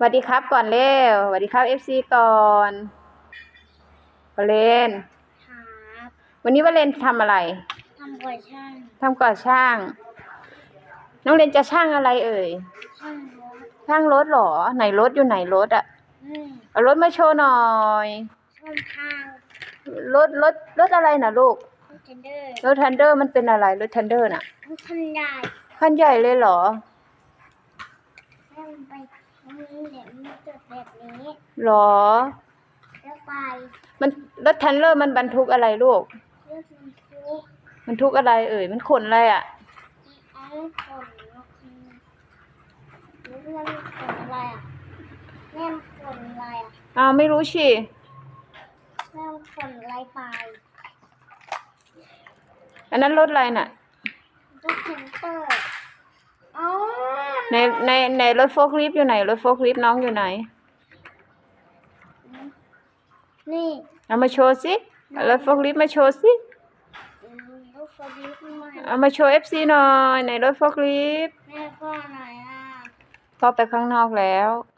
สวัสดีครับก่อนเร็วสวัสดีครับเอฟซีก่อนวาเลนครับวันนี้วาเลนทำอะไรทำก่อช่างทำก่อช่าง น้องเรนจะช่างอะไรเอ่ย ช่างรถช่างรถเหรอ ไหนรถอยู่ไหนรถอะนี่เอารถมาโชว์หน่อย ช่างทางรถรถรถอะไรนะลูกคอนเทนเดอร์รถทันเดอร์มันเป็นอะไร รถทันเดอร์น่ะมันคันใหญ่คันใหญ่เลยเหรอแม่มันไปนี่ เดี๋ยวมันเกิดแบบนี้หรอ แล้วไปมันรถทันเดอร์มันบรรทุกอะไรลูก เลือกมันทุกมันทุกอะไรเอ่ย มันขนอะไรอะไอ้ผลแล้วคือแล้วมันผลอะไรอะแม่มันผลอะไรอะอ้าวไม่รู้ชิแม่มันผลอะไรไปอันนั้นรถอะไรน่ะ รถเทนเตอร์อ๋อ ในในในรถโฟล์คลิฟต์อยู่ไหนรถโฟล์คลิฟต์น้องอยู่ไหน นี่เอามาโชว์สิเอารถโฟล์คลิฟต์มาโชว์สิอืมลูกสวิตใหม่เอามาโชว์เอฟซีหน่อยในรถโฟล์คลิฟต์แม่พ่อไหนอะพ่อไปข้างนอกแล้วแ